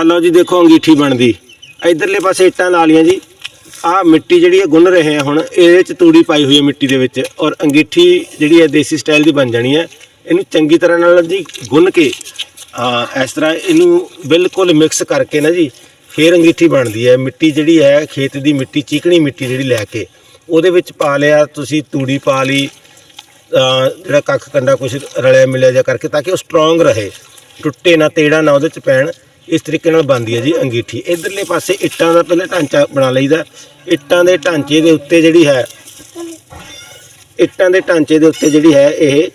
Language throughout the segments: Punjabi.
ਆ ਲਓ ਜੀ, ਦੇਖੋ ਅੰਗੀਠੀ ਬਣਦੀ। ਇਧਰਲੇ ਪਾਸੇ ਇੱਟਾਂ ਲਾ ਲੀਆਂ ਜੀ। ਆ ਮਿੱਟੀ ਜਿਹੜੀ ਹੈ ਗੁੰਨ ਰਹੇ ਆ ਹੁਣ। ਇਹਦੇ ਚ ਤੂੜੀ ਪਾਈ ਹੋਈ ਹੈ ਮਿੱਟੀ ਦੇ ਵਿੱਚ। ਔਰ ਅੰਗੀਠੀ ਜਿਹੜੀ ਹੈ ਦੇਸੀ ਸਟਾਈਲ ਦੀ ਬਣ ਜਾਣੀ ਹੈ ਇਹਨੂੰ ਚੰਗੀ ਤਰ੍ਹਾਂ ਨਾਲ ਜੀ ਗੁੰਨ ਕੇ ਇਸ ਤਰ੍ਹਾਂ ਇਹਨੂੰ ਬਿਲਕੁਲ ਮਿਕਸ ਕਰਕੇ ਨਾ ਜੀ, ਫੇਰ ਅੰਗੀਠੀ ਬਣਦੀ ਹੈ ਮਿੱਟੀ ਜਿਹੜੀ ਹੈ ਖੇਤ ਦੀ ਮਿੱਟੀ, ਚੀਕਣੀ ਮਿੱਟੀ ਜਿਹੜੀ ਲੈ ਕੇ, ਉਹਦੇ ਵਿੱਚ ਪਾ ਲਿਆ ਤੁਸੀਂ ਤੂੜੀ ਪਾ ਲਈ ਜਿਹੜਾ ਕੱਖ ਕੰਡਾ ਕੁਝ ਰਲਿਆ ਮਿਲਿਆ ਜਾ ਕਰਕੇ, ਤਾਂ ਕਿ ਉਹ ਸਟਰੋਂਗ ਰਹੇ। ਟੁੱਟੇ ਨਾ, ਤੇੜਾ ਨਾ ਉਹਦੇ ਚ ਪੈਣ। ਇਸ ਤਰੀਕੇ ਨਾਲ ਬਣਦੀ ਹੈ ਜੀ ਅੰਗੀਠੀ। ਇਧਰਲੇ ਪਾਸੇ ਇੱਟਾਂ ਦਾ ਪਹਿਲੇ ਢਾਂਚਾ ਬਣਾ ਲਈਦਾ। ਇੱਟਾਂ ਦੇ ਢਾਂਚੇ ਦੇ ਉੱਤੇ ਜਿਹੜੀ ਹੈ, ਇੱਟਾਂ ਦੇ ਢਾਂਚੇ ਦੇ ਉੱਤੇ ਜਿਹੜੀ ਹੈ ਇਹ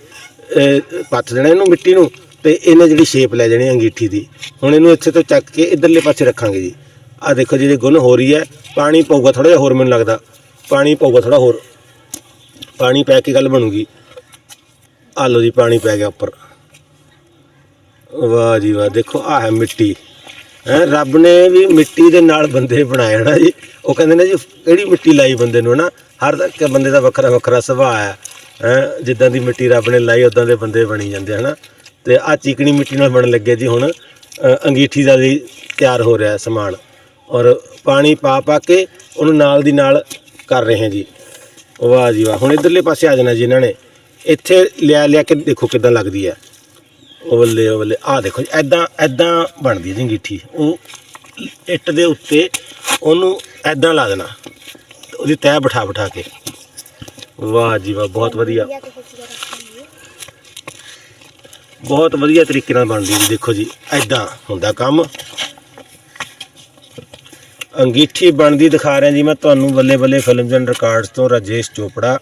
ਪੱਥ ਦੇਣਾ ਇਹਨੂੰ ਮਿੱਟੀ ਨੂੰ ਤੇ ਇਹਨੇ ਜਿਹੜੀ ਸ਼ੇਪ ਲੈ ਜਾਣੀ ਅੰਗੀਠੀ ਦੀ। ਹੁਣ ਇਹਨੂੰ ਇੱਥੇ ਤੋਂ ਚੱਕ ਕੇ ਇਧਰਲੇ ਪਾਸੇ ਰੱਖਾਂਗੇ ਜੀ। ਆ ਦੇਖੋ ਜਿਹੜੀ ਗੁੰਨ ਹੋ ਰਹੀ ਹੈ। ਪਾਣੀ ਪਊਗਾ ਥੋੜਾ ਜਿਹਾ, ਹੋਰ ਮੈਨੂੰ ਲੱਗਦਾ। ਪਾਣੀ ਪਊਗਾ ਥੋੜਾ ਹੋਰ। ਪਾਣੀ ਪੈ ਕੇ ਗੱਲ ਬਣੂਗੀ। ਆ ਲਓ ਜੀ, ਪਾਣੀ ਪੈ ਗਿਆ ਉੱਪਰ। ਵਾਹ ਜੀ ਵਾਹ, ਦੇਖੋ ਆਹ ਹੈ ਮਿੱਟੀ। ਹੈ, ਰੱਬ ਨੇ ਵੀ ਮਿੱਟੀ ਦੇ ਨਾਲ ਬੰਦੇ ਬਣਾਏ ਨਾ ਜੀ। ਉਹ ਕਹਿੰਦੇ ਨੇ ਜੀ, ਕਿਹੜੀ ਮਿੱਟੀ ਲਾਈ ਬੰਦੇ ਨੂੰ ਨਾ ਹਰ ਇੱਕ ਬੰਦੇ ਦਾ ਵੱਖਰਾ ਵੱਖਰਾ ਸੁਭਾਅ ਹੈ। ਹੈ, ਜਿੱਦਾਂ ਦੀ ਮਿੱਟੀ ਰੱਬ ਨੇ ਲਾਈ ਉਦਾਂ ਦੇ ਬੰਦੇ ਬਣੀ ਜਾਂਦੇ ਹਨਾ। ਤੇ ਆ ਚੀਕਣੀ ਮਿੱਟੀ ਨਾਲ ਬਣਨ ਲੱਗੇ ਜੀ ਹੁਣ ਅੰਗੀਠੀ ਦਾ ਵੀ ਤਿਆਰ ਹੋ ਰਿਹਾ ਸਮਾਨ। ਔਰ ਪਾਣੀ ਪਾ ਪਾ ਕੇ ਉਹਨੂੰ ਨਾਲ ਦੀ ਨਾਲ ਕਰ ਰਹੇ ਹਾਂ ਜੀ। ਵਾਹ ਜੀ ਵਾਹ, ਹੁਣ ਇਧਰਲੇ ਪਾਸੇ ਆ ਜਾਣਾ ਜੀ ਇਹਨਾਂ ਨੇ। ਇੱਥੇ ਲਿਆ ਲਿਆ ਕੇ ਦੇਖੋ ਕਿਦਾਂ ਲੱਗਦੀ ਹੈ। ਉਹ ਬੱਲੇ ਉਹ ਬੱਲੇ ਆਹ ਦੇਖੋ ਜੀ ਐਦਾਂ ਐਦਾਂ ਬਣਦੀ ਹੈ ਜੀ ਅੰਗੀਠੀ। ਉਹ ਇੱਟ ਦੇ ਉੱਤੇ ਉਹਨੂੰ ਐਦਾਂ ਲਾ ਦੇਣਾ, ਉਹਦੀ ਤਹਿ ਬਿਠਾ ਬਿਠਾ ਕੇ। ਵਾਹ ਜੀ ਵਾਹ, ਬਹੁਤ ਵਧੀਆ। ਬਹੁਤ ਵਧੀਆ ਤਰੀਕੇ ਨਾਲ ਬਣਦੀ ਜੀ, ਦੇਖੋ ਜੀ ਐਦਾਂ ਹੁੰਦਾ ਕੰਮ। ਅੰਗੀਠੀ ਬਣਦੀ ਦਿਖਾ ਰਿਹਾ ਜੀ ਮੈਂ ਤੁਹਾਨੂੰ ਬੱਲੇ ਬੱਲੇ ਫਿਲਮਸ ਐਂਡ ਰਿਕਾਰਡਸ ਤੋਂ, ਰਾਜੇਸ਼ ਚੋਪੜਾ।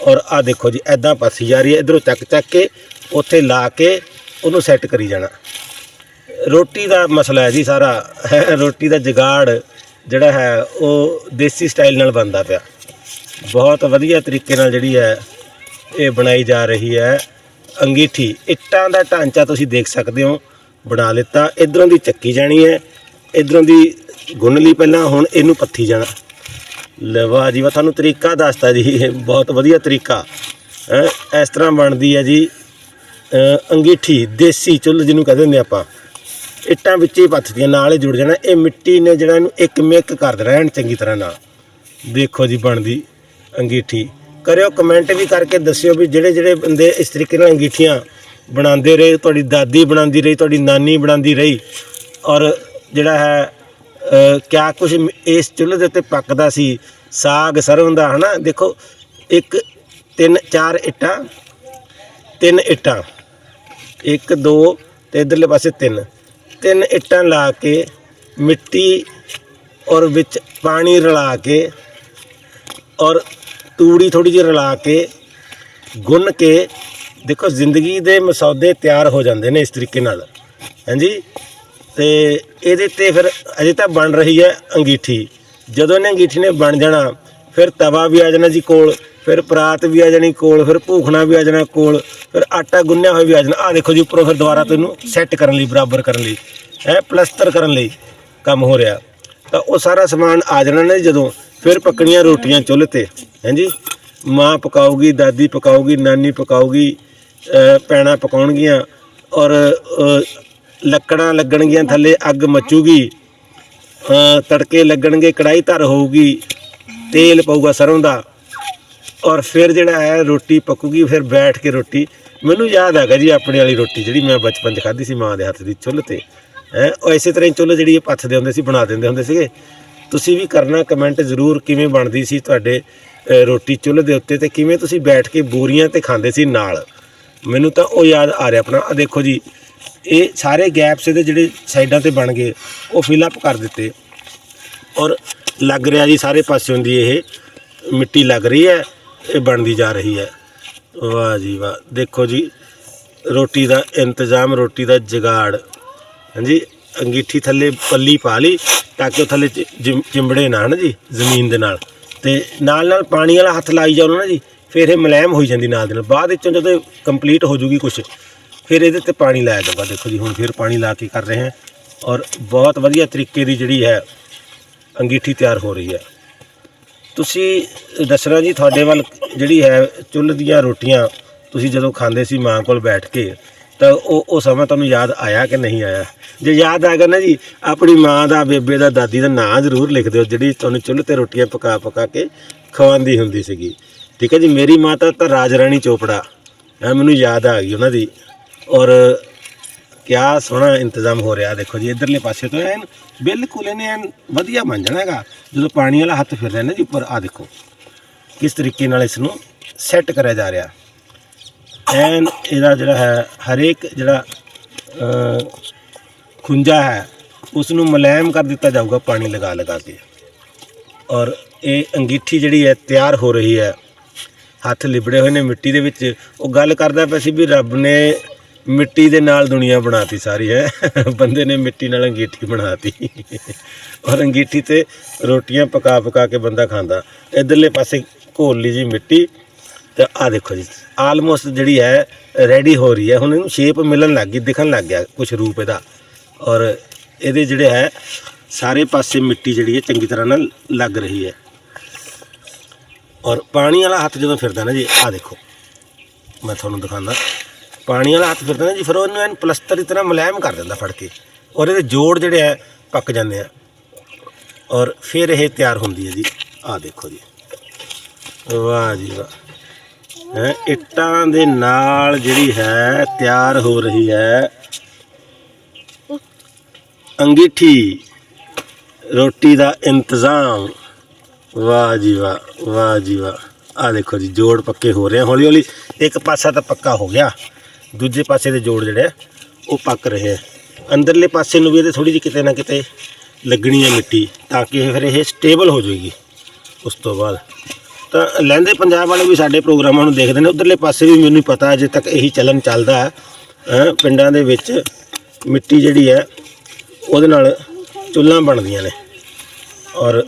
ਔਰ ਆ ਦੇਖੋ ਜੀ ਐਦਾਂ ਪਾਸੀ ਜਾ ਰਹੀ ਹੈ, ਇਧਰੋਂ ਚੱਕ ਚੱਕ ਕੇ ਉੱਥੇ ਲਾ ਕੇ ਉਹਨੂੰ ਸੈੱਟ ਕਰੀ ਜਾਣਾ। ਰੋਟੀ ਦਾ ਮਸਲਾ ਹੈ ਜੀ ਸਾਰਾ। ਰੋਟੀ ਦਾ ਜਗਾੜ ਜਿਹੜਾ ਹੈ, ਉਹ ਦੇਸੀ ਸਟਾਈਲ ਨਾਲ ਬਣਦਾ ਪਿਆ। ਬਹੁਤ ਵਧੀਆ ਤਰੀਕੇ ਨਾਲ ਜਿਹੜੀ ਹੈ, ਇਹ ਬਣਾਈ ਜਾ ਰਹੀ ਹੈ। ਅੰਗੀਠੀ, ਇੱਟਾਂ ਦਾ ਢਾਂਚਾ ਤੁਸੀਂ ਦੇਖ ਸਕਦੇ ਹੋ। ਬਣਾ ਲਿੱਤਾ। ਇਧਰੋਂ ਦੀ ਚੱਕੀ ਜਾਣੀ ਹੈ। ਇਧਰੋਂ ਦੀ ਗੁੰਨ ਲਈ ਪਹਿਲਾਂ, ਹੁਣ ਇਹਨੂੰ ਪੱਥੀ ਜਾਣਾ। ਲੈ ਜੀ ਵਾਹ, ਤੁਹਾਨੂੰ ਤਰੀਕਾ ਦੱਸਤਾ ਜੀ। ਇਹ ਬਹੁਤ ਵਧੀਆ ਤਰੀਕਾ। ਹੈ, ਇਸ ਤਰ੍ਹਾਂ ਬਣਦੀ ਹੈ ਜੀ। ਅੰਗੀਠੀ, ਦੇਸੀ ਚੁੱਲ੍ਹ ਜਿਹਨੂੰ ਕਹਿੰਦੇ ਹੁੰਦੇ ਆਪਾਂ। ਇੱਟਾਂ ਵਿੱਚ ਹੀ ਪੱਥਦੀਆਂ, ਨਾਲ ਹੀ ਜੁੜ ਜਾਣਾ। ਇਹ ਮਿੱਟੀ ਨੇ ਜਿਹੜਾ ਇਹਨੂੰ ਇੱਕ ਮਿੱਕ ਕਰ ਦੇਣਾ ਐਨ ਚੰਗੀ ਤਰ੍ਹਾਂ ਨਾਲ। ਦੇਖੋ ਜੀ ਬਣਦੀ ਅੰਗੀਠੀ। ਕਰਿਓ ਕਮੈਂਟ ਵੀ ਕਰਕੇ ਦੱਸਿਓ ਵੀ ਜਿਹੜੇ ਜਿਹੜੇ ਬੰਦੇ ਇਸ ਤਰੀਕੇ ਨਾਲ ਅੰਗੀਠੀਆਂ ਬਣਾਉਂਦੇ ਰਹੇ, ਤੁਹਾਡੀ ਦਾਦੀ ਬਣਾਉਂਦੀ ਰਹੀ, ਤੁਹਾਡੀ ਨਾਨੀ ਬਣਾਉਂਦੀ ਰਹੀ, ਔਰ ਜਿਹੜਾ ਹੈ ਕਿਆ ਕੁਝ ਇਸ ਚੁੱਲ੍ਹੇ ਦੇ ਉੱਤੇ ਪੱਕਦਾ ਸੀ, ਸਾਗ ਸਰੋਂ ਦਾ, ਹਨਾ? ਦੇਖੋ, ਇੱਕ, ਤਿੰਨ, ਚਾਰ ਇੱਟਾਂ, ਤਿੰਨ ਇੱਟਾਂ। ਇੱਕ, ਦੋ ਤੇ ਇਧਰਲੇ ਪਾਸੇ ਤਿੰਨ। ਤਿੰਨ ਇੱਟਾਂ ਲਾ ਕੇ ਮਿੱਟੀ ਔਰ ਵਿੱਚ ਪਾਣੀ ਰਲਾ ਕੇ ਔਰ ਤੂੜੀ ਥੋੜੀ ਜਿਹੀ ਰਲਾ ਕੇ ਗੁੰਨ ਕੇ ਦੇਖੋ ਜ਼ਿੰਦਗੀ ਦੇ ਮਸੌਦੇ ਤਿਆਰ ਹੋ ਜਾਂਦੇ ਨੇ ਇਸ ਤਰੀਕੇ ਨਾਲ। ਹਾਂਜੀ? ਤੇ ਇਹਦੇ ਤੇ ਫਿਰ ਅਜੇ ਤਾਂ ਬਣ ਰਹੀ ਹੈ ਅੰਗੀਠੀ। ਜਦੋਂ ਇਹਨੇ ਅੰਗੀਠੀ ਨੇ ਬਣ ਜਾਣਾ, ਫਿਰ ਤਵਾ ਵੀ ਆ ਜਾਣਾ ਜੀ ਕੋਲ। ਫਿਰ ਪਰਾਤ ਵੀ ਆ ਜਾਣੀ ਕੋਲ ਫਿਰ ਭੂਖਣਾ ਵੀ ਆ ਜਾਣਾ ਕੋਲ ਫਿਰ ਆਟਾ ਗੁੰਨਿਆ ਹੋਇਆ ਵੀ ਆ ਜਾਣਾ। ਆ ਦੇਖੋ ਜੀ ਉੱਪਰੋਂ ਫਿਰ ਦੁਬਾਰਾ ਤੈਨੂੰ ਸੈੱਟ ਕਰਨ ਲਈ ਬਰਾਬਰ ਕਰਨ ਲਈ ਹੈ ਪਲਸਤਰ ਕਰਨ ਲਈ ਕੰਮ ਹੋ ਰਿਹਾ। ਤਾਂ ਉਹ ਸਾਰਾ ਸਮਾਨ ਆ ਜਾਣਾ ਨੇ ਜਦੋਂ ਫਿਰ ਪੱਕਣੀਆਂ ਰੋਟੀਆਂ ਚੁੱਲ੍ਹ ਤੇ ਹਾਂਜੀ ਮਾਂ ਪਕਾਊਗੀ ਦਾਦੀ ਪਕਾਊਗੀ ਨਾਨੀ ਪਕਾਊਗੀ ਅ, ਭੈਣਾਂ ਪਕਾਉਣਗੀਆਂ ਔਰ ਲੱਕੜਾਂ ਲੱਗਣਗੀਆਂ ਥੱਲੇ ਅੱਗ ਮੱਚੂਗੀ ਤੜਕੇ ਲੱਗਣਗੇ ਕੜਾਈ ਧਰ ਹੋਊਗੀ ਤੇਲ ਪਊਗਾ ਸਰੋਂ ਦਾ। ਔਰ ਫਿਰ ਜਿਹੜਾ ਹੈ ਰੋਟੀ ਪੱਕੂਗੀ, ਫਿਰ ਬੈਠ ਕੇ ਰੋਟੀ। ਮੈਨੂੰ ਯਾਦ ਹੈਗਾ ਜੀ ਆਪਣੇ ਵਾਲੀ ਰੋਟੀ ਜਿਹੜੀ ਮੈਂ ਬਚਪਨ 'ਚ ਖਾਧੀ ਸੀ ਮਾਂ ਦੇ ਹੱਥ ਦੀ, ਚੁੱਲ੍ਹ ਤੇ। ਹੈ, ਉਹ ਇਸੇ ਤਰ੍ਹਾਂ ਹੀ ਚੁੱਲ੍ਹ ਜਿਹੜੀ ਇਹ ਪੱਥਦੇ ਹੁੰਦੇ ਸੀ, ਬਣਾ ਦਿੰਦੇ ਹੁੰਦੇ ਸੀਗੇ। ਤੁਸੀਂ ਵੀ ਕਰਨਾ ਕਮੈਂਟ ਜ਼ਰੂਰ ਕਿਵੇਂ ਬਣਦੀ ਸੀ ਤੁਹਾਡੇ ਰੋਟੀ ਚੁੱਲ੍ਹ ਦੇ ਉੱਤੇ ਤੇ ਕਿਵੇਂ ਤੁਸੀਂ ਬੈਠ ਕੇ ਬੋਰੀਆਂ ਤੇ ਖਾਂਦੇ ਸੀ ਨਾਲ? ਮੈਨੂੰ ਤਾਂ ਉਹ ਯਾਦ ਆ ਰਿਹਾ ਆਪਣਾ। ਆ ਦੇਖੋ ਜੀ, ਇਹ ਸਾਰੇ ਗੈਪਸ ਇਹਦੇ ਜਿਹੜੇ ਸਾਈਡਾਂ ਤੇ ਬਣ ਗਏ, ਉਹ ਫਿਲ ਅਪ ਕਰ ਦਿੱਤੇ। ਔਰ ਲੱਗ ਰਿਹਾ ਜੀ ਸਾਰੇ ਪਾਸਿਓਂ ਦੀ ਇਹ ਮਿੱਟੀ ਲੱਗ ਰਹੀ ਹੈ। ਇਹ ਬਣਦੀ ਜਾ ਰਹੀ ਹੈ। ਵਾਹ ਜੀ ਵਾਹ। ਦੇਖੋ ਜੀ, ਰੋਟੀ ਦਾ ਇੰਤਜ਼ਾਮ, ਰੋਟੀ ਦਾ ਜਗਾੜ। ਹਾਂਜੀ, ਅੰਗੀਠੀ ਥੱਲੇ ਪੱਲੀ ਪਾ ਲਈ ਤਾਂ ਕਿ ਉਹ ਥੱਲੇ ਚਿ- ਚਿੰਬੜੇ ਨਾ, ਹਨ ਜੀ, ਜ਼ਮੀਨ ਦੇ ਨਾਲ। ਤੇ ਨਾਲ ਨਾਲ ਪਾਣੀ ਵਾਲਾ ਹੱਥ ਲਾਈ ਜਾਓ ਨਾ ਜੀ, ਫਿਰ ਇਹ ਮੁਲਾਇਮ ਹੋਈ ਜਾਂਦੀ ਨਾਲ ਦੇ ਨਾਲ। ਬਾਅਦ ਵਿੱਚੋਂ ਜਦੋਂ ਕੰਪਲੀਟ ਹੋ ਜੂਗੀ ਕੁਝ ਫਿਰ ਇਹਦੇ ਤੇ ਪਾਣੀ ਲਾਇਆ ਜਾਊਗਾ। ਦੇਖੋ ਜੀ, ਹੁਣ ਫਿਰ ਪਾਣੀ ਲਾ ਕੇ ਕਰ ਰਹੇ ਹਾਂ। ਔਰ ਬਹੁਤ ਵਧੀਆ ਤਰੀਕੇ ਦੀ ਜਿਹੜੀ ਹੈ, ਅੰਗੀਠੀ ਤਿਆਰ ਹੋ ਰਹੀ ਹੈ। ਤੁਸੀਂ ਦੱਸਣਾ ਜੀ, ਤੁਹਾਡੇ ਵੱਲ ਜਿਹੜੀ ਹੈ ਚੁੱਲ੍ਹ ਦੀਆਂ ਰੋਟੀਆਂ ਤੁਸੀਂ ਜਦੋਂ ਖਾਂਦੇ ਸੀ ਮਾਂ ਕੋਲ ਬੈਠ ਕੇ, ਤਾਂ ਉਹ ਉਹ ਸਮਾਂ ਤੁਹਾਨੂੰ ਯਾਦ ਆਇਆ ਕਿ ਨਹੀਂ ਆਇਆ? ਜੇ ਯਾਦ ਆ ਗਿਆ ਨਾ ਜੀ, ਆਪਣੀ ਮਾਂ ਦਾ, ਬੇਬੇ ਦਾ, ਦਾਦੀ ਦਾ ਨਾਂ ਜ਼ਰੂਰ ਲਿਖ ਦਿਓ, ਜਿਹੜੀ ਤੁਹਾਨੂੰ ਚੁੱਲ੍ਹ ਤੇ ਰੋਟੀਆਂ ਪਕਾ ਪਕਾ ਕੇ ਖਵਾਉਂਦੀ ਹੁੰਦੀ ਸੀਗੀ। ਠੀਕ ਹੈ ਜੀ, ਮੇਰੀ ਮਾਤਾ ਤਾਂ ਰਾਜ ਰਾਣੀ ਚੋਪੜਾ। ਐ ਮੈਨੂੰ ਯਾਦ ਆ ਗਈ ਉਹਨਾਂ ਦੀ। ਔਰ ਕਿਆ ਸੋਹਣਾ ਇੰਤਜ਼ਾਮ ਹੋ ਰਿਹਾ, ਦੇਖੋ ਜੀ, ਇਧਰਲੇ ਪਾਸੇ ਤੋਂ ਐਨ ਬਿਲਕੁਲ ਇਹਨੇ ਐਨ ਵਧੀਆ ਬਣ ਜਾਣਾ ਹੈਗਾ। ਜਦੋਂ ਪਾਣੀ ਵਾਲਾ ਹੱਥ ਫਿਰ ਰਿਹਾ ਨਾ ਜੀ ਉੱਪਰ ਆ ਦੇਖੋ। ਕਿਸ ਤਰੀਕੇ ਨਾਲ ਇਸ ਨੂੰ ਸੈੱਟ ਕਰਿਆ ਜਾ ਰਿਹਾ। ਐਨ ਇਹਦਾ ਜਿਹੜਾ ਹੈ ਹਰੇਕ ਜਿਹੜਾ ਅ, ਖੁੰਝਾ ਹੈ ਉਸ ਨੂੰ ਮੁਲਾਇਮ ਕਰ ਦਿੱਤਾ ਜਾਊਗਾ ਪਾਣੀ ਲਗਾ ਲਗਾ ਕੇ। ਔਰ ਇਹ ਅੰਗੀਠੀ ਜਿਹੜੀ ਹੈ ਤਿਆਰ ਹੋ ਰਹੀ ਹੈ। ਹੱਥ ਲਿਬੜੇ ਹੋਏ ਨੇ ਮਿੱਟੀ ਦੇ ਵਿੱਚ। ਉਹ ਗੱਲ ਕਰਦਾ ਪਿਆ ਸੀ ਵੀ ਰੱਬ ਨੇ ਮਿੱਟੀ ਦੇ ਨਾਲ ਦੁਨੀਆ ਬਣਾਤੀ ਸਾਰੀ, ਹੈ। ਬੰਦੇ ਨੇ ਮਿੱਟੀ ਨਾਲ ਅੰਗੀਠੀ ਬਣਾਤੀ। ਔਰ ਅੰਗੀਠੀ ਤੇ ਰੋਟੀਆਂ ਪਕਾ ਪਕਾ ਕੇ ਬੰਦਾ ਖਾਂਦਾ। ਇਧਰਲੇ ਪਾਸੇ ਘੋਲ ਲਈ ਜੀ ਮਿੱਟੀ ਤੇ ਆ ਦੇਖੋ ਜੀ ਆਲਮੋਸਟ ਜਿਹੜੀ ਹੈ ਰੈਡੀ ਹੋ ਰਹੀ ਹੈ। ਹੁਣ ਇਹਨੂੰ ਸ਼ੇਪ ਮਿਲਣ ਲੱਗ ਗਈ, ਦਿਖਣ ਲੱਗ ਗਿਆ ਕੁਝ ਰੂਪ ਇਹਦਾ। ਔਰ ਇਹਦੇ ਜਿਹੜੇ ਹੈ, ਸਾਰੇ ਪਾਸੇ ਮਿੱਟੀ ਜਿਹੜੀ ਹੈ, ਚੰਗੀ ਤਰ੍ਹਾਂ ਨਾਲ ਲੱਗ ਰਹੀ ਹੈ। ਔਰ ਪਾਣੀ ਵਾਲਾ ਹੱਥ ਜਦੋਂ ਫਿਰਦਾ ਨਾ ਜੀ ਆ ਦੇਖੋ। ਮੈਂ ਤੁਹਾਨੂੰ ਦਿਖਾਉਂਦਾ। ਪਾਣੀ ਵਾਲਾ ਹੱਥ ਫਿਰਦਾ ਨਾ ਜੀ, ਫਿਰ ਉਹਨੂੰ ਐਨ ਪਲਸਤਰ ਦੀ ਤਰ੍ਹਾਂ ਮੁਲਾਇਮ ਕਰ ਦਿੰਦਾ ਫੜ ਕੇ। ਔਰ ਇਹਦੇ ਜੋੜ ਜਿਹੜੇ ਹੈ ਪੱਕ ਜਾਂਦੇ ਆ। ਔਰ ਫਿਰ ਇਹ ਤਿਆਰ ਹੁੰਦੀ ਹੈ ਜੀ। ਆਹ ਦੇਖੋ ਜੀ। ਵਾਹ ਜੀ ਵਾਹ। ਹੈ, ਇੱਟਾਂ ਦੇ ਨਾਲ ਜਿਹੜੀ ਹੈ, ਤਿਆਰ ਹੋ ਰਹੀ ਹੈ। ਅੰਗੀਠੀ। ਰੋਟੀ ਦਾ ਇੰਤਜ਼ਾਮ। ਵਾਹ ਜੀ ਵਾਹ ਵਾਹ ਜੀ ਵਾਹ। ਆ ਦੇਖੋ ਜੀ, ਜੋੜ ਪੱਕੇ ਹੋ ਰਹੇ ਆ। ਹੌਲੀ ਹੌਲੀ ਇੱਕ ਪਾਸਾ ਤਾਂ ਪੱਕਾ ਹੋ ਗਿਆ। ਦੂਜੇ ਪਾਸੇ ਦੇ ਜੋੜ ਜਿਹੜੇ ਆ, ਉਹ ਪੱਕ ਰਹੇ ਆ। ਅੰਦਰਲੇ ਪਾਸੇ ਨੂੰ ਵੀ ਇਹਦੇ ਥੋੜੀ ਜਿਹੀ ਕਿਤੇ ਨਾ ਕਿਤੇ ਲੱਗਣੀ ਹੈ ਮਿੱਟੀ ਤਾਂ ਕਿ ਫਿਰ ਇਹ ਸਟੇਬਲ ਹੋ ਜਾਏਗੀ। ਉਸ ਤੋਂ ਬਾਅਦ ਤਾਂ ਲਹਿੰਦੇ ਪੰਜਾਬ ਵਾਲੇ ਵੀ ਸਾਡੇ ਪ੍ਰੋਗਰਾਮਾਂ ਨੂੰ ਦੇਖਦੇ ਨੇ ਉਧਰਲੇ ਪਾਸੇ ਵੀ ਮੈਨੂੰ ਪਤਾ ਅਜੇ ਤੱਕ ਇਹੀ ਚੱਲਣ ਚੱਲਦਾ ਹੈ ਪਿੰਡਾਂ ਦੇ ਵਿੱਚ ਮਿੱਟੀ ਜਿਹੜੀ ਹੈ ਉਹਦੇ ਨਾਲ ਚੁੱਲ੍ਹਾਂ ਬਣਦੀਆਂ ਨੇ। ਔਰ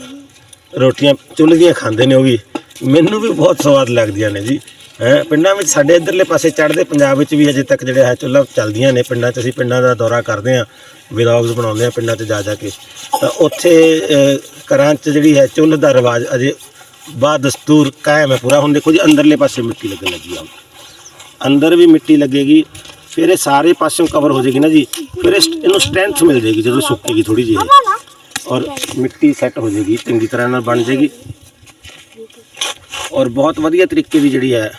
ਰੋਟੀਆਂ ਚੁੱਲ੍ਹ ਦੀਆਂ ਖਾਂਦੇ ਨੇ ਉਹ ਵੀ। ਮੈਨੂੰ ਵੀ ਬਹੁਤ ਸਵਾਦ ਲੱਗਦੀਆਂ ਨੇ ਜੀ। ਹੈ, ਪਿੰਡਾਂ ਵਿੱਚ ਸਾਡੇ ਇਧਰਲੇ ਪਾਸੇ ਚੜ੍ਹਦੇ ਪੰਜਾਬ ਵਿੱਚ ਵੀ ਅਜੇ ਤੱਕ ਜਿਹੜੇ ਹੈ ਚੁੱਲ੍ਹਾ ਚੱਲਦੀਆਂ ਨੇ ਪਿੰਡਾਂ 'ਚ, ਅਸੀਂ ਪਿੰਡਾਂ ਦਾ ਦੌਰਾ ਕਰਦੇ ਹਾਂ ਵਲੌਗਸ ਬਣਾਉਂਦੇ ਹਾਂ ਪਿੰਡਾਂ 'ਚ ਜਾ ਜਾ ਕੇ। ਤਾਂ ਉੱਥੇ ਘਰਾਂ 'ਚ ਜਿਹੜੀ ਹੈ ਚੁੱਲ੍ਹ ਦਾ ਰਿਵਾਜ ਅਜੇ ਬਾ ਦਸਤੂਰ ਕਾਇਮ ਹੈ ਪੂਰਾ। ਹੁਣ ਦੇਖੋ ਜੀ, ਅੰਦਰਲੇ ਪਾਸੇ ਮਿੱਟੀ ਲੱਗਣ ਲੱਗੀ ਆ ਅੰਦਰ ਵੀ ਮਿੱਟੀ ਲੱਗੇਗੀ, ਫਿਰ ਇਹ ਸਾਰੇ ਪਾਸਿਓਂ ਕਵਰ ਹੋ ਜਾਏਗੀ ਨਾ ਜੀ, ਫਿਰ ਇਹ ਸਟ- ਇਹਨੂੰ ਸਟਰੈਂਥ ਮਿਲ ਜਾਏਗੀ ਜਦੋਂ ਸੁੱਕੇਗੀ ਥੋੜੀ ਜਿਹੀ। ਔਰ ਮਿੱਟੀ ਸੈੱਟ ਹੋ ਜਾਏਗੀ, ਚੰਗੀ ਤਰ੍ਹਾਂ ਨਾਲ ਬਣ ਜਾਏਗੀ। ਔਰ ਬਹੁਤ ਵਧੀਆ ਤਰੀਕੇ ਦੀ ਜਿਹੜੀ ਹੈ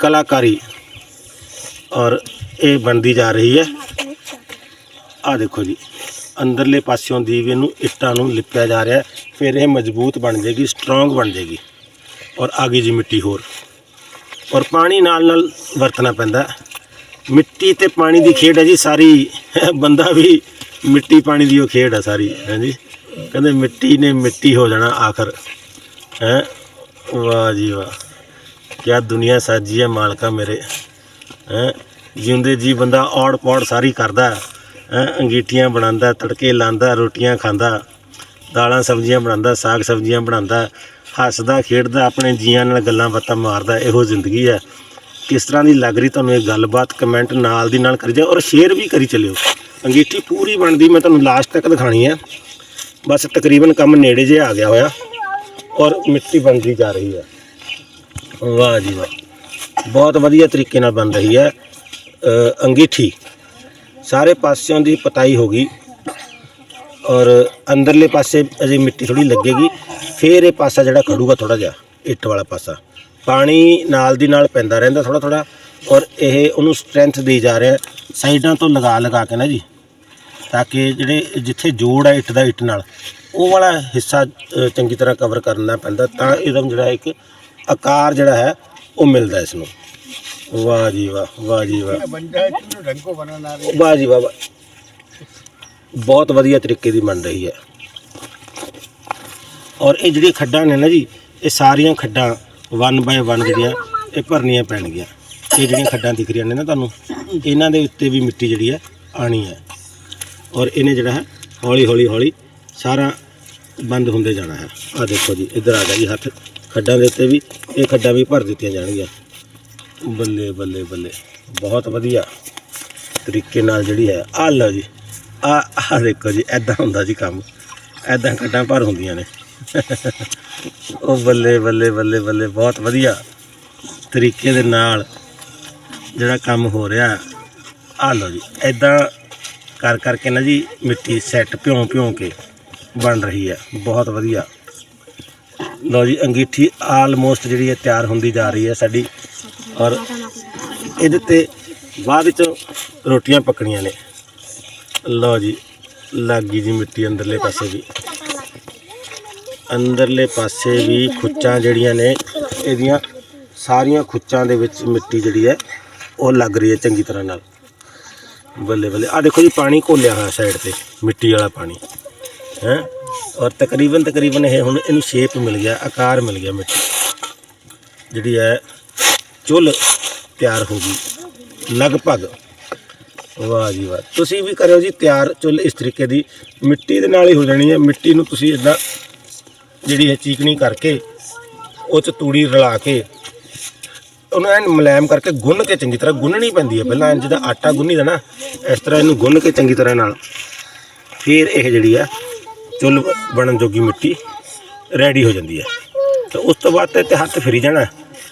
ਕਲਾਕਾਰੀ ਔਰ ਇਹ ਬਣਦੀ ਜਾ ਰਹੀ ਹੈ। ਆ ਦੇਖੋ ਜੀ, ਅੰਦਰਲੇ ਪਾਸਿਓਂ ਦੀ ਵੀ ਇਹਨੂੰ ਇੱਟਾਂ ਨੂੰ ਲਿਪਿਆ ਜਾ ਰਿਹਾ ਫਿਰ ਇਹ ਮਜ਼ਬੂਤ ਬਣ ਜਾਏਗੀ ਸਟਰੋਂਗ ਬਣ ਜਾਏਗੀ ਔਰ ਆਗੇ ਜੀ ਮਿੱਟੀ ਹੋਰ। ਔਰ ਪਾਣੀ ਨਾਲ ਨਾਲ ਵਰਤਣਾ ਪੈਂਦਾ ਮਿੱਟੀ ਤੇ ਪਾਣੀ ਦੀ ਖੇਡ ਹੈ ਜੀ, ਸਾਰੀ ਬੰਦਾ ਵੀ ਮਿੱਟੀ ਪਾਣੀ ਦੀ ਉਹ ਖੇਡ ਹੈ ਸਾਰੀ ਹਾਂਜੀ ਕਹਿੰਦੇ ਮਿੱਟੀ ਨੇ ਮਿੱਟੀ ਹੋ ਜਾਣਾ ਆਖਰ, ਹੈ। ਵਾਹ ਜੀ ਵਾਹ। ਕਿਆ ਦੁਨੀਆ ਸਾਜੀ ਹੈ ਮਾਲਕਾ ਮੇਰੇ। ਹੈ, ਜਿਉਂਦੇ ਜੀ ਬੰਦਾ ਔੜ ਪੌੜ ਸਾਰੀ ਕਰਦਾ। ਹੈ, ਅੰਗੀਠੀਆਂ ਬਣਾਉਂਦਾ, ਤੜਕੇ ਲਾਉਂਦਾ, ਰੋਟੀਆਂ ਖਾਂਦਾ, ਦਾਲਾਂ ਸਬਜ਼ੀਆਂ ਬਣਾਉਂਦਾ, ਸਾਗ ਸਬਜ਼ੀਆਂ ਬਣਾਉਂਦਾ, ਹੱਸਦਾ, ਖੇਡਦਾ, ਆਪਣੇ ਜੀਆਂ ਨਾਲ ਗੱਲਾਂ ਬਾਤਾਂ ਮਾਰਦਾ, ਇਹੋ ਜ਼ਿੰਦਗੀ ਹੈ। ਕਿਸ ਤਰ੍ਹਾਂ ਦੀ ਲੱਗ ਰਹੀ ਤੁਹਾਨੂੰ ਇਹ ਗੱਲਬਾਤ, ਕਮੈਂਟ ਨਾਲ ਦੀ ਨਾਲ ਕਰੀ ਜਾਓ ਔਰ ਸ਼ੇਅਰ ਵੀ ਕਰੀ ਚੱਲਿਓ। ਅੰਗੀਠੀ ਪੂਰੀ ਬਣਦੀ, ਮੈਂ ਤੁਹਾਨੂੰ ਲਾਸਟ ਤੱਕ ਦਿਖਾਣੀ ਹੈ। ਬਸ ਤਕਰੀਬਨ ਕੰਮ ਨੇੜੇ ਜੇ ਆ ਗਿਆ ਹੋਇਆ। ਔਰ ਮਿੱਟੀ ਬਣਦੀ ਜਾ ਰਹੀ ਹੈ। ਵਾਹ ਜੀ ਵਾਹ। ਬਹੁਤ ਵਧੀਆ ਤਰੀਕੇ ਨਾਲ ਬਣ ਰਹੀ ਹੈ। ਅੰਗੀਠੀ। ਸਾਰੇ ਪਾਸਿਓਂ ਦੀ ਪਤਾਈ ਹੋ ਗਈ। ਔਰ ਅੰਦਰਲੇ ਪਾਸੇ ਅਜੇ ਮਿੱਟੀ ਥੋੜੀ ਲੱਗੇਗੀ। ਫਿਰ ਇਹ ਪਾਸਾ ਜਿਹੜਾ ਖੜੂਗਾ ਥੋੜਾ ਜਿਹਾ, ਇੱਟ ਵਾਲਾ ਪਾਸਾ। ਪਾਣੀ ਨਾਲ ਦੀ ਨਾਲ ਪੈਂਦਾ ਰਹਿੰਦਾ ਥੋੜਾ ਥੋੜਾ ਔਰ ਇਹ ਉਹਨੂੰ ਸਟਰੈਂਥ ਦੇ ਜਾ ਰਿਹਾ। ਸਾਈਡਾਂ ਤੋਂ ਲਗਾ ਲਗਾ ਕੇ ਨਾ ਜੀ। ਤਾਂ ਕਿ ਜਿਹੜੇ ਜਿੱਥੇ ਜੋੜ ਹੈ ਇੱਟ ਦਾ, ਇੱਟ ਨਾਲ। ਉਹ ਵਾਲਾ ਹਿੱਸਾ ਅ, ਚੰਗੀ ਤਰ੍ਹਾਂ ਕਵਰ ਕਰਨਾ ਪੈਂਦਾ ਤਾਂ ਇਹਦਾ ਜਿਹੜਾ ਇੱਕ ਆਕਾਰ ਜਿਹੜਾ ਹੈ ਉਹ ਮਿਲਦਾ ਇਸ ਨੂੰ ਵਾਹ ਜੀ ਵਾਹ ਵਾਹ ਜੀ ਵਾਹ। ਵਾਹ ਜੀ ਵਾਹ ਵਾਹ। ਬਹੁਤ ਵਧੀਆ ਤਰੀਕੇ ਦੀ ਬਣ ਰਹੀ ਹੈ। ਔਰ ਇਹ ਜਿਹੜੀਆਂ ਖੱਡਾਂ ਨੇ ਨਾ ਜੀ ਇਹ ਸਾਰੀਆਂ ਖੱਡਾਂ ਵਨ ਬਾਏ ਵਨ ਜਿਹੜੀਆਂ ਇਹ ਭਰਨੀਆਂ ਪੈਣਗੀਆਂ। ਇਹ ਜਿਹੜੀਆਂ ਖੱਡਾਂ ਦਿਖ ਰਹੀਆਂ ਨੇ ਨਾ ਤੁਹਾਨੂੰ ਇਹਨਾਂ ਦੇ ਉੱਤੇ ਵੀ ਮਿੱਟੀ ਜਿਹੜੀ ਹੈ ਆਣੀ ਹੈ। ਔਰ ਇਹਨੇ ਜਿਹੜਾ ਹੈ ਹੌਲੀ ਹੌਲੀ ਹੌਲੀ ਸਾਰਾ ਬੰਦ ਹੁੰਦੇ ਜਾਣਾ ਹੈ। ਆ ਦੇਖੋ ਜੀ, ਇੱਧਰ ਆ ਗਿਆ ਜੀ ਹੱਥ। ਖੱਡਾਂ ਦੇ ਉੱਤੇ ਵੀ ਇਹ ਖੱਡਾਂ ਵੀ ਭਰ ਦਿੱਤੀਆਂ ਜਾਣਗੀਆਂ। ਬੱਲੇ ਬੱਲੇ ਬੱਲੇ। ਬਹੁਤ ਵਧੀਆ ਤਰੀਕੇ ਨਾਲ ਜਿਹੜੀ ਹੈ ਆ ਲਓ ਜੀ। ਆ ਆ ਦੇਖੋ ਜੀ ਐਦਾਂ ਹੁੰਦਾ ਜੀ ਕੰਮ। ਐਦਾਂ ਖੱਡਾਂ ਭਰ ਹੁੰਦੀਆਂ ਨੇ। ਉਹ ਬੱਲੇ ਬੱਲੇ ਬੱਲੇ ਬੱਲੇ, ਬਹੁਤ ਵਧੀਆ ਤਰੀਕੇ ਦੇ ਨਾਲ ਜਿਹੜਾ ਕੰਮ ਹੋ ਰਿਹਾ। ਆ ਲਓ ਜੀ ਐਦਾਂ ਕਰ ਕਰਕੇ ਨਾ ਜੀ ਮਿੱਟੀ ਸੈੱਟ ਭਿਉਂ ਭਿਉਂ ਕੇ ਬਣ ਰਹੀ ਹੈ। ਬਹੁਤ ਵਧੀਆ। ਲਓ ਜੀ, ਅੰਗੀਠੀ ਆਲਮੋਸਟ ਜਿਹੜੀ ਹੈ ਤਿਆਰ ਹੁੰਦੀ ਜਾ ਰਹੀ ਹੈ ਸਾਡੀ। ਔਰ ਇਹਦੇ ਤੇ ਬਾਅਦ ਵਿੱਚ ਰੋਟੀਆਂ ਪੱਕਣੀਆਂ ਨੇ। ਲਓ ਜੀ, ਲੱਗ ਗਈ ਜੀ ਮਿੱਟੀ ਅੰਦਰਲੇ ਪਾਸੇ ਵੀ। ਅੰਦਰਲੇ ਪਾਸੇ ਵੀ ਖੁੱਚਾਂ ਜਿਹੜੀਆਂ ਨੇ, ਇਹਦੀਆਂ ਸਾਰੀਆਂ ਖੁੱਚਾਂ ਦੇ ਵਿੱਚ ਮਿੱਟੀ ਜਿਹੜੀ ਹੈ, ਉਹ ਲੱਗ ਰਹੀ ਹੈ ਚੰਗੀ ਤਰ੍ਹਾਂ ਨਾਲ। ਬੱਲੇ ਬੱਲੇ। ਆ ਦੇਖੋ ਜੀ, ਪਾਣੀ ਘੋਲਿਆ ਹੋਇਆ ਸਾਈਡ ਤੇ, ਮਿੱਟੀ ਵਾਲਾ ਪਾਣੀ। ਹੈ? ਔਰ ਤਕਰੀਬਨ ਤਕਰੀਬਨ ਇਹ ਹੁਣ ਇਹਨੂੰ ਸ਼ੇਪ ਮਿਲ ਗਿਆ, ਆਕਾਰ ਮਿਲ ਗਿਆ ਮਿੱਟੀ। ਜਿਹੜੀ ਹੈ ਚੁੱਲ ਤਿਆਰ ਹੋ ਗਈ। ਲਗਭਗ। ਵਾਹ ਜੀ ਵਾਹ। ਤੁਸੀਂ ਵੀ ਕਰਿਓ ਜੀ ਤਿਆਰ ਚੁੱਲ ਇਸ ਤਰੀਕੇ ਦੀ। ਮਿੱਟੀ ਦੇ ਨਾਲ ਹੀ ਹੋ ਜਾਣੀ ਹੈ। ਮਿੱਟੀ ਨੂੰ ਤੁਸੀਂ ਇਦਾਂ ਜਿਹੜੀ ਹੈ ਚੀਕਣੀ ਕਰਕੇ, ਉਹ ਚ ਤੂੜੀ ਰਲਾ ਕੇ, ਉਹਨੂੰ ਐਨ ਮੁਲਾਇਮ ਕਰਕੇ ਗੁੰਨ ਕੇ ਚੰਗੀ ਤਰ੍ਹਾਂ ਗੁੰਨਣੀ ਪੈਂਦੀ ਹੈ। ਪਹਿਲਾਂ ਐਨ ਜਿੱਦਾਂ ਆਟਾ ਗੁੰਨੀਦਾ ਨਾ, ਇਸ ਤਰ੍ਹਾਂ ਇਹਨੂੰ ਗੁੰਨ ਕੇ ਚੰਗੀ ਤਰ੍ਹਾਂ ਨਾਲ। ਫਿਰ ਇਹ ਜਿਹੜੀ ਆ ਚੁੱਲ ਬਣਨ ਜੋਗੀ ਮਿੱਟੀ ਰੈਡੀ ਹੋ ਜਾਂਦੀ ਹੈ। ਤੇ ਉਸ ਤੋਂ ਬਾਅਦ ਤੇ- ਤੇ ਹੱਥ ਫਿਰੀ ਜਾਣਾ।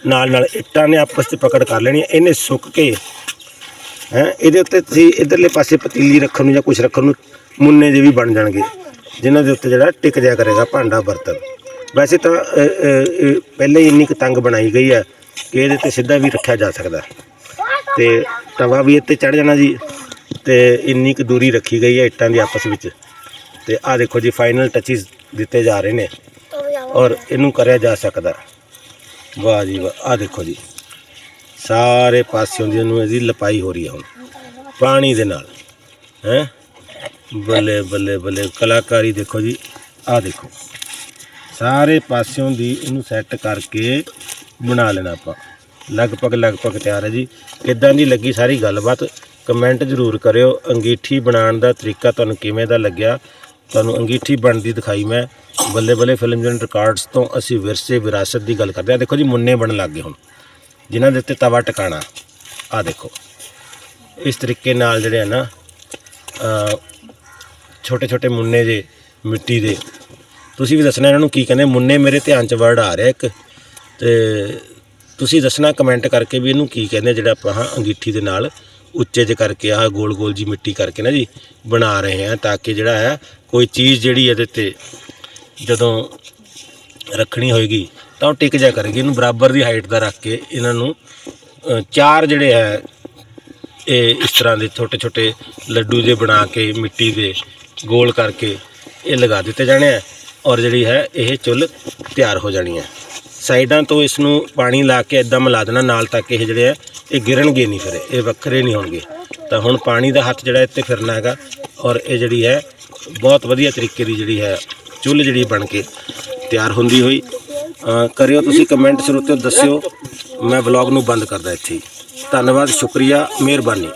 ਨਾਲ ਨਾਲ ਇੱਟਾਂ ਨੇ ਆਪਸ 'ਚ ਪਕੜ ਕਰ ਲੈਣੀ ਇਹਨੇ ਸੁੱਕ ਕੇ ਹੈ ਇਹਦੇ ਉੱਤੇ ਤੁਸੀਂ ਇਧਰਲੇ ਪਾਸੇ ਪਤੀਲੀ ਰੱਖਣ ਨੂੰ ਜਾਂ ਕੁਝ ਰੱਖਣ ਨੂੰ ਮੁੰਨੇ ਜੇ ਵੀ ਬਣ ਜਾਣਗੇ ਜਿਨ੍ਹਾਂ ਦੇ ਉੱਤੇ ਜਿਹੜਾ ਟਿਕ ਜਾਇਆ ਕਰੇਗਾ ਭਾਂਡਾ ਬਰਤਨ ਵੈਸੇ ਤਾਂ ਅ, ਪਹਿਲੇ ਹੀ ਇੰਨੀ ਕੁ ਤੰਗ ਬਣਾਈ ਗਈ ਹੈ ਕਿ ਇਹਦੇ ਤੇ ਸਿੱਧਾ ਵੀ ਰੱਖਿਆ ਜਾ ਸਕਦਾ। ਤੇ ਤਵਾ ਵੀ ਇੱਥੇ ਚੜ ਜਾਣਾ ਜੀ। ਤੇ ਇੰਨੀ ਕੁ ਦੂਰੀ ਰੱਖੀ ਗਈ ਹੈ ਇੱਟਾਂ ਦੀ ਆਪਸ ਵਿੱਚ। ਤੇ ਆਹ ਦੇਖੋ ਜੀ ਫਾਈਨਲ ਟੱਚਿਸ ਦਿੱਤੇ ਜਾ ਰਹੇ ਨੇ ਔਰ ਇਹਨੂੰ ਕਰਿਆ ਜਾ ਸਕਦਾ। ਵਾਹ ਜੀ ਵਾਹ, ਆਹ ਦੇਖੋ ਜੀ। ਸਾਰੇ ਪਾਸਿਓਂ ਦੀ ਇਹਨੂੰ ਇਹਦੀ ਲਪਾਈ ਹੋ ਰਹੀ ਹੈ ਹੁਣ। ਪਾਣੀ ਦੇ ਨਾਲ, ਹੈ? ਬੱਲੇ ਬੱਲੇ ਬੱਲੇ, ਕਲਾਕਾਰੀ ਦੇਖੋ ਜੀ, ਆਹ ਦੇਖੋ। ਸਾਰੇ ਪਾਸਿਓਂ ਦੀ ਇਹਨੂੰ ਸੈੱਟ ਕਰਕੇ ਬਣਾ ਲੈਣਾ ਆਪਾਂ। ਲਗਭਗ ਲਗਭਗ ਤਿਆਰ ਹੈ ਜੀ। ਕਿੱਦਾਂ ਦੀ ਲੱਗੀ ਸਾਰੀ ਗੱਲਬਾਤ ਕਮੈਂਟ ਜ਼ਰੂਰ ਕਰਿਓ। ਅੰਗੀਠੀ ਬਣਾਉਣ ਦਾ ਤਰੀਕਾ ਤੁਹਾਨੂੰ ਕਿਵੇਂ ਦਾ ਲੱਗਿਆ? ਤੁਹਾਨੂੰ ਅੰਗੀਠੀ ਬਣਦੀ ਦਿਖਾਈ ਮੈਂ ਬੱਲੇ ਬੱਲੇ ਫਿਲਮ ਜਨ ਰਿਕਾਰਡਸ ਤੋਂ ਅਸੀਂ ਵਿਰਸੇ, ਵਿਰਾਸਤ ਦੀ ਗੱਲ ਕਰਦੇ ਹਾਂ। ਦੇਖੋ ਜੀ, ਮੁੰਨੇ ਬਣਨ ਲੱਗ ਗਏ ਹੁਣ। ਜਿਨ੍ਹਾਂ ਦੇ ਉੱਤੇ ਤਵਾ ਟਿਕਾਣਾ। ਆ ਦੇਖੋ। ਇਸ ਤਰੀਕੇ ਨਾਲ ਜਿਹੜੇ ਆ ਨਾ ਛੋਟੇ ਛੋਟੇ ਮੁੰਨੇ ਜੇ ਮਿੱਟੀ ਦੇ। ਤੁਸੀਂ ਵੀ ਦੱਸਣਾ ਇਹਨਾਂ ਨੂੰ ਕੀ ਕਹਿੰਦੇ ਮੁੰਨੇ ਮੇਰੇ ਧਿਆਨ 'ਚ ਵਰਡ ਆ ਰਿਹਾ ਇੱਕ। ਤੇ ਤੁਸੀਂ ਦੱਸਣਾ, ਕਮੈਂਟ ਕਰਕੇ ਵੀ ਇਹਨੂੰ ਕੀ ਕਹਿੰਦੇ ਜਿਹੜਾ ਆਪਾਂ ਆਹ ਅੰਗੀਠੀ ਦੇ ਨਾਲ। ਉੱਚੇ ਜਿਹੇ ਕਰਕੇ, ਆਹ ਗੋਲ ਗੋਲ ਜੀ ਮਿੱਟੀ ਕਰਕੇ ਨਾ ਜੀ, ਬਣਾ ਰਹੇ ਹਾਂ ਤਾਂ ਕਿ ਜਿਹੜਾ ਹੈ, ਕੋਈ ਚੀਜ਼ ਜਿਹੜੀ ਇਹਦੇ ਤੇ ਜਦੋਂ ਰੱਖਣੀ ਹੋਏਗੀ, ਤਾਂ ਉਹ ਟਿਕ ਜਾ ਕਰੇਗੀ। ਇਹਨੂੰ ਬਰਾਬਰ ਦੀ ਹਾਈਟ ਦਾ ਰੱਖ ਕੇ ਇਹਨਾਂ ਨੂੰ ਚਾਰ ਜਿਹੜੇ ਹੈ, ਇਹ ਇਸ ਤਰ੍ਹਾਂ ਦੇ ਛੋਟੇ ਛੋਟੇ ਲੱਡੂ ਜੇ ਬਣਾ ਕੇ, ਮਿੱਟੀ ਦੇ ਗੋਲ ਕਰਕੇ ਇਹ ਲਗਾ ਦਿੱਤੇ ਜਾਣੇ ਆ ਔਰ ਜਿਹੜੀ ਹੈ, ਇਹ ਚੁੱਲ੍ਹ ਤਿਆਰ ਹੋ ਜਾਣੀ ਹੈ। ਸਾਈਡਾਂ ਤੋਂ ਇਸ ਨੂੰ ਪਾਣੀ ਲਾ ਕੇ ਇਦਾਂ ਮਿਲਾ ਦੇਣਾ ਨਾਲ ਤੱਕ ਇਹ ਜਿਹੜੇ ਹੈ ਇਹ ਗਿਰਨਗੇ ਨਹੀਂ ਫਿਰ, ਇਹ ਵੱਖਰੇ ਨਹੀਂ ਹੋਣਗੇ। ਤਾਂ ਹੁਣ ਪਾਣੀ ਦਾ ਹੱਥ ਜਿਹੜਾ ਇੱਥੇ ਫਿਰਨਾ ਹੈਗਾ ਔਰ ਇਹ ਜਿਹੜੀ ਹੈ, ਬਹੁਤ ਵਧੀਆ ਤਰੀਕੇ ਦੀ ਜਿਹੜੀ ਹੈ, ਚੁੱਲ੍ਹ ਜਿਹੜੀ ਬਣ ਕੇ ਤਿਆਰ ਹੁੰਦੀ ਹੋਈ। ਕਰਿਓ ਤੁਸੀਂ ਕਮੈਂਟ ਸ਼ੁਰੂ ਤੋਂ ਦੱਸਿਓ। ਮੈਂ ਵਲੌਗ ਨੂੰ ਬੰਦ ਕਰਦਾ ਇੱਥੇ ਹੀ। ਧੰਨਵਾਦ, ਸ਼ੁਕਰੀਆ, ਮਿਹਰਬਾਨੀ।